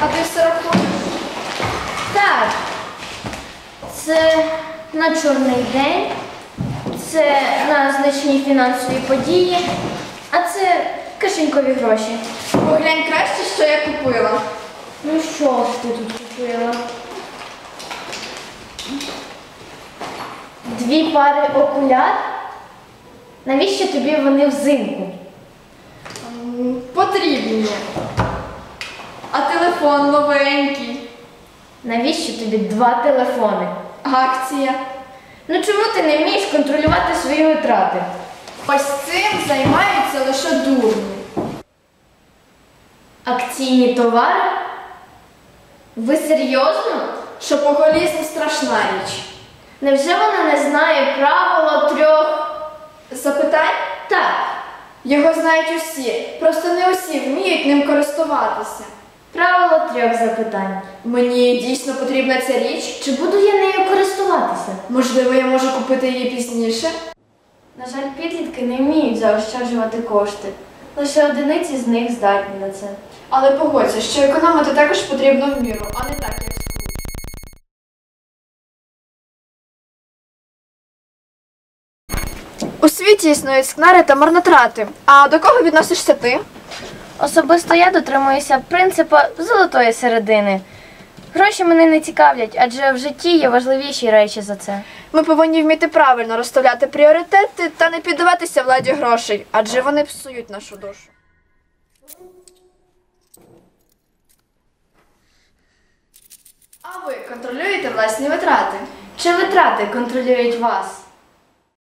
А ти все рахуєш? Так. Це на чорний день, це на значні фінансові події, а це кишенькові гроші. Поглянь краще, що я купила. Ну що ти тут купила? Дві пари окуляр. Навіщо тобі вони взимку? Потрібні. Телефон новенький. Навіщо тобі два телефони? Акція. Ну чому ти не вмієш контролювати свої витрати? Ось цим займаються лише дурні. Акційні товари? Ви серйозно? Шопоголізм страшна річ. Невже вона не знає правила трьох? Запитань? Так, Його знають усі, просто не усі вміють ним користуватися. правило трьох запитань. Мені дійсно потрібна ця річ. Чи буду я нею користуватися? Можливо, я можу купити її пізніше. На жаль, підлітки не вміють заощаджувати кошти. Лише одиниці з них здатні на це. Але погодься, що економити також потрібно в міру, а не так, як скруть. У світі існують скнари та марнотрати. А до кого відносишся ти? Особисто я дотримуюся принципу золотої середини. Гроші мене не цікавлять, адже в житті є важливіші речі за це. Ми повинні вміти правильно розставляти пріоритети та не піддаватися владі грошей, адже вони псують нашу душу. А ви контролюєте власні витрати? Чи витрати контролюють вас?